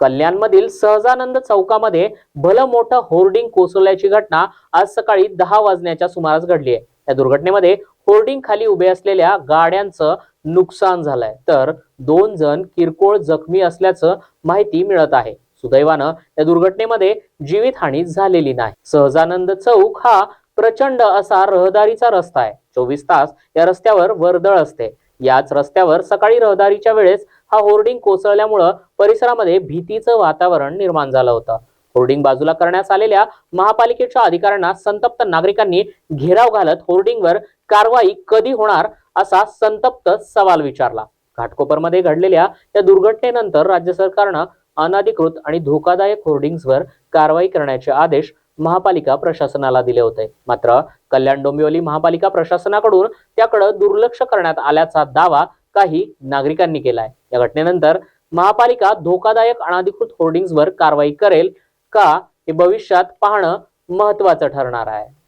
कल्याणमधील सहजानंद चौकामध्ये भलं मोठं होर्डिंग कोसळल्याची घटना आज सकाळी दहा वाजण्याच्या सुमारास घडली आहे. या दुर्घटनेमध्ये होर्डिंग खाली उभे असलेल्या गाड्यांचं नुकसान झालंय. तर दोन जण किरकोळ जखमी असल्याचं माहिती मिळत आहे. सुदैवानं या दुर्घटनेमध्ये जीवितहानी झालेली नाही. सहजानंद चौक हा प्रचंड असा रहदारीचा रस्ता आहे. चोवीस तास या रस्त्यावर वर्दळ असते. याच रस्त्यावर सकाळी रहदारीच्या वेळेस हा होर्डिंग कोसळल्यामुळं परिसरामध्ये भीतीचं वातावरण निर्माण झालं होतं. होर्डिंग बाजूला करण्यात आलेल्या महापालिकेच्या अधिकाऱ्यांना संतप्त नागरिकांनी घेराव घालत होर्डिंगवर कारवाई कधी होणार असा संतप्त सवाल विचारला. घाटकोपरमध्ये घडलेल्या या दुर्घटनेनंतर राज्य सरकारनं अनधिकृत आणि धोकादायक होर्डिंग्सवर कारवाई करण्याचे आदेश महापालिका प्रशासनाला दिले होते. मात्र कल्याण डोंबिवली महापालिका प्रशासनाकडून त्याकडे दुर्लक्ष करण्यात आल्याचा दावा काही नागरिकांनी केलाय. या घटनेनंतर महापालिका धोकादायक अनाधिकृत होर्डिंग्सवर कारवाई करेल का हे भविष्यात पाहणं महत्वाचं ठरणार आहे.